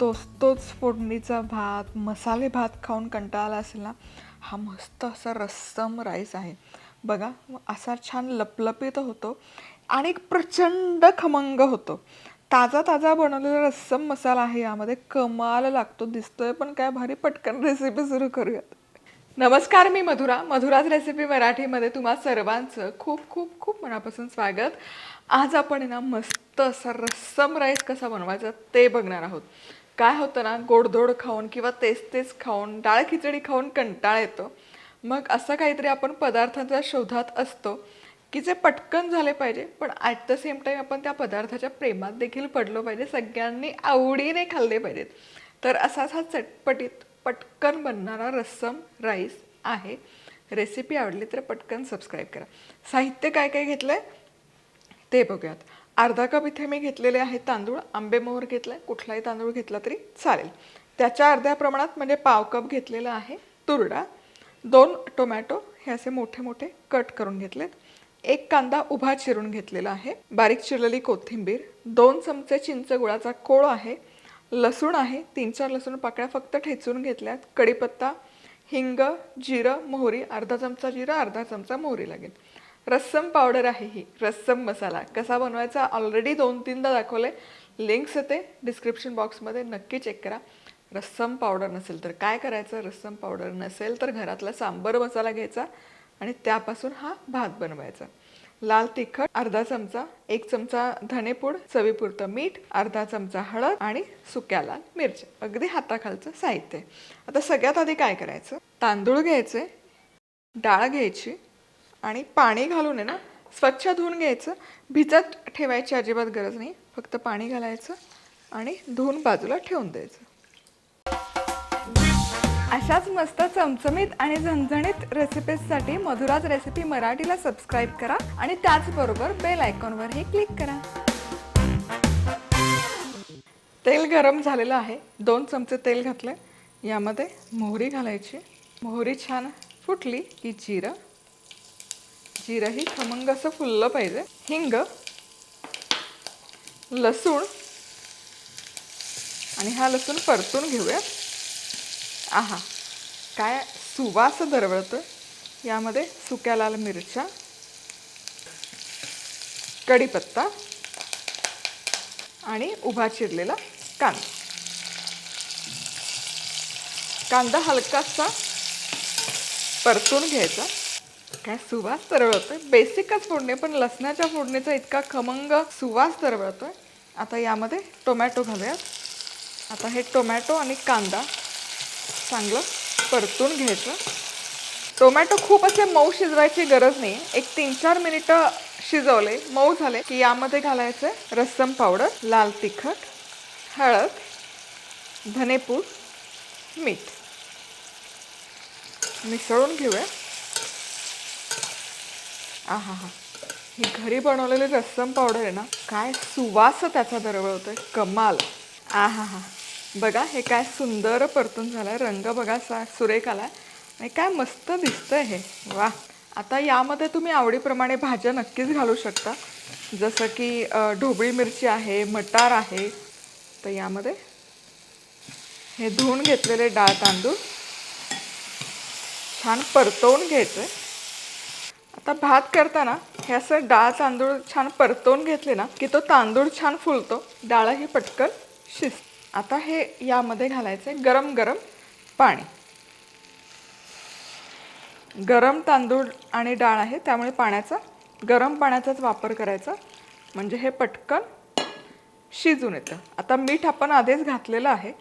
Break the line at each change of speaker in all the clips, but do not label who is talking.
तोच तोच फोडणीचा भात मसाले भात खाऊन कंटाळा असेल ना हा मस्त असा रस्सम राईस आहे. बघा असा छान लपलपीत होतो आणि प्रचंड खमंग होतो. ताजा ताजा बनवलेला रस्सम मसाला आहे यामध्ये कमाल लागतो दिसतोय पण काय भारी पटकन रेसिपी सुरू करूयात. नमस्कार मी मधुरा मधुराज रेसिपी मराठीमध्ये तुम्हा सर्वांचं खूप खूप खूप मनापासून स्वागत. आज आपण आहे ना मस्त असा रस्सम राईस कसा बनवायचा ते बघणार आहोत. काय होतं ना गोडधोड खाऊन किंवा तेच तेच खाऊन डाळ खिचडी खाऊन कंटाळा येतो. मग असं काहीतरी आपण पदार्थांच्या शोधात असतो की जे पटकन झाले पाहिजे पण ॲट द सेम टाईम आपण त्या पदार्थाच्या प्रेमात देखील पडलो पाहिजे. सगळ्यांनी आवडीने खाल्ले पाहिजेत. तर असाच हा चटपटीत पटकन बनणारा रस्सम राईस आहे. रेसिपी आवडली तर पटकन सबस्क्राईब करा. साहित्य काय काय घेतलं आहे ते बघूयात. अर्धा कप इथे मी घेतलेले आहेत तांदूळ. आंबेमोहर घेतला आहे कुठलाही तांदूळ घेतला तरी चालेल. त्याच्या अर्ध्या प्रमाणात म्हणजे पाव कप घेतलेला आहे तुरडा. दोन टोमॅटो हे असे मोठे मोठे कट करून घेतलेत. एक कांदा उभा चिरून घेतलेला आहे. बारीक चिरलेली कोथिंबीर. दोन चमचे चिंच गुळाचा कोळ आहे. लसूण आहे. तीन चार लसूण पाकळ्या फक्त ठेचून घेतल्यात. कढीपत्ता हिंग जिरं मोहरी. अर्धा चमचा जिरं अर्धा चमचा मोहरी लागेल. रस्सम पावडर आहे ही रस्सम मसाला. कसा बनवायचा ऑलरेडी दोन तीनदा दाखवले लिंक्स येते डिस्क्रिप्शन बॉक्समध्ये नक्की चेक करा. रस्सम पावडर नसेल तर काय करायचं? रस्सम पावडर नसेल तर घरातला सांबर मसाला घ्यायचा आणि त्यापासून हा भात बनवायचा. लाल तिखट अर्धा चमचा एक चमचा धनेपूड चवीपुरतं मीठ अर्धा चमचा हळद आणि सुक्या लाल मिरच्या अगदी हाताखालचं साहित्य आता सगळ्यात आधी काय करायचं? तांदूळ घ्यायचे डाळ घ्यायची आणि पाणी घालून आहे ना स्वच्छ धुवून घ्यायचं. भिजत ठेवायची अजिबात गरज नाही. फक्त पाणी घालायचं आणि धुवून बाजूला ठेवून द्यायचं. अशाच मस्त चमचमीत आणि झणझणीत रेसिपीजसाठी मधुराज रेसिपी मराठीला सबस्क्राईब करा आणि त्याचबरोबर बेल आयकॉनवरही क्लिक करा. तेल गरम झालेलं आहे. दोन चमचे तेल घातलं यामध्ये मोहरी घालायची. मोहरी छान फुटली की जिरं. जिरंही खमंग असं फुललं पाहिजे. हिंग लसूण आणि हा लसूण परतून घेऊया. आहा काय सुवास दरवळतं यामध्ये सुक्या लाल मिरच्या कढीपत्ता आणि उभा चिरलेला कांदा. कांदा हलकासा परतून घ्यायचा. काय सुवास तरवळतोय? बेसिकच फोडणी पण लसणाच्या फोडणीचा इतका खमंग सुवास तरवळतोय. आता यामध्ये टोमॅटो घालूयात. आता हे टोमॅटो आणि कांदा चांगलं परतून घ्यायचं. टोमॅटो खूप असे मऊ शिजवायची गरज नाही. एक तीन चार मिनिटं शिजवले मऊ झाले की यामध्ये घालायचं रस्सम पावडर लाल तिखट हळद धनेपूड मीठ. मिसळून घेऊया. आहा हा. ही घरी बनवलेली रस्सम पावडर आहे ना काय सुवास त्याचा दरवळतोय. कमाल. आ हा. बघा हे काय सुंदर परतून झालंय. रंग बघा सा सुरेख आला आहे काय मस्त दिसतंय हे. वा. आता यामध्ये तुम्ही आवडीप्रमाणे भाज्या नक्कीच घालू शकता. जसं की ढोबळी मिरची आहे मटार आहे. तर यामध्ये हे धुवून घेतलेले डाळ तांदूळ छान परतवून घ्यायचं आहे आता भात करताना हे असं डाळ तांदूळ छान परतवून घेतले ना की तो तांदूळ छान फुलतो. डाळही पटकन शिज आता हे यामध्ये घालायचे गरम गरम पाणी. गरम तांदूळ आणि डाळ आहे त्यामुळे पाण्याचा गरम पाण्याचाच वापर करायचा. म्हणजे हे पटकन शिजून येतं. आता मीठ आपण आधीच घातलेलं आहे.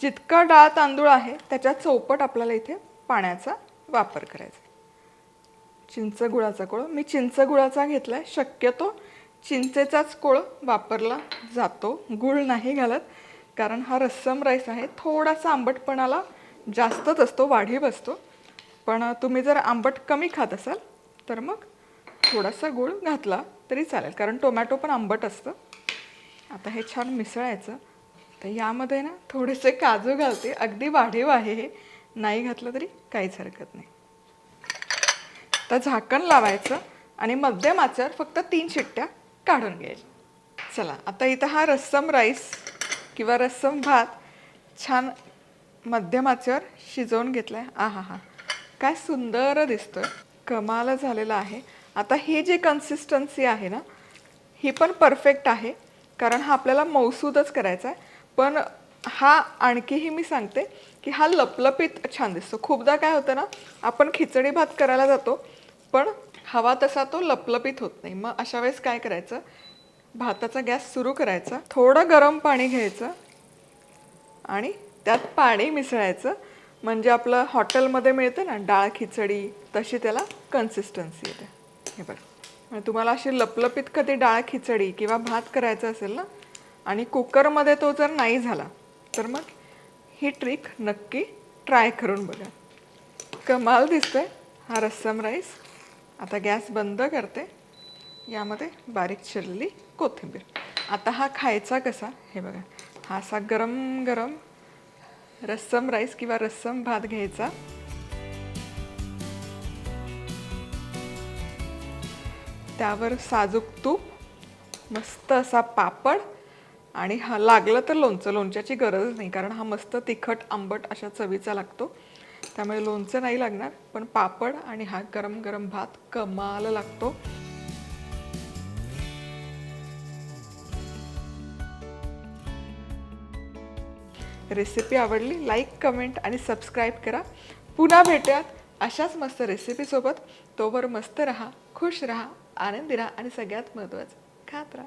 जितका डाळ तांदूळ आहे त्याच्या चौपट आपल्याला इथे पाण्याचा वापर करायचा चिंच गुळाचा कोळ. मी चिंच गुळाचा घेतला आहे शक्यतो चिंचेचाच कोळ वापरला जातो. गुळ नाही घालत. कारण हा रस्सम राईस आहे. थोडासा आंबटपणाला जास्तच असतो वाढीव असतो. पण तुम्ही जर आंबट कमी खात असाल तर मग थोडासा गुळ घातला तरी चालेल. कारण टोमॅटो पण आंबट असतं. आता हे छान मिसळायचं. तर यामध्ये ना थोडेसे काजू घालते. अगदी वाढीव आहे हे. नाही घातलं तरी काहीच हरकत नाही. तर झाकण लावायचं आणि मध्यम आचेवर फक्त तीन शिट्ट्या काढून घ्यायच्या. चला आता इथं हा रस्सम राईस किंवा रस्सम भात छान मध्यम आचेवर शिजवून घेतलाय. आ हा हा काय सुंदर दिसतोय. कमाल झालेला आहे. आता ही जी कन्सिस्टन्सी आहे ना ही पण परफेक्ट आहे. कारण हा आपल्याला मौसूदच करायचा आहे. पण हा आणखीही मी सांगते की हा लपलपीत छान दिसतो. खूपदा काय होतं ना आपण खिचडी भात करायला जातो पण हवा तसा तो लपलपीत होत नाही. मग अशा वेळेस काय करायचं? भाताचा गॅस सुरू करायचा थोडं गरम पाणी घ्यायचं आणि त्यात पाणी मिसळायचं. म्हणजे आपलं हॉटेलमध्ये मिळतं ना डाळ खिचडी तशी त्याला कन्सिस्टन्सी येते. हे बघा. आणि तुम्हाला अशी लपलपीत कधी डाळ खिचडी किंवा भात करायचा असेल ना आणि कुकरमध्ये तो जर नाही झाला तर मग ही ट्रिक नक्की ट्राय करून बघा. कमाल दिसतोय. हा रस्सम राईस आता गॅस बंद करते. यामध्ये बारीक चिरलेली कोथिंबीर. आता हा खायचा कसा? हे बघा. हा असा गरम गरम रस्सम राईस किंवा रस्सम भात घ्यायचा. त्यावर साजूक तूप मस्त असा पापड आणि हा लागलं तर लोणचं. लोणच्याची गरज नाही कारण हा मस्त तिखट आंबट अशा चवीचा लागतो. त्यामुळे लोणचं नाही लागणार पण पापड आणि हा गरम गरम भात कमाल लागतो. रेसिपी आवडली लाईक कमेंट आणि सबस्क्राईब करा. पुन्हा भेटूयात अशाच मस्त रेसिपीसोबत तोवर मस्त रहा खुश रहा आनंदी राहा आणि सगळ्यात महत्त्वाचं खात राहा.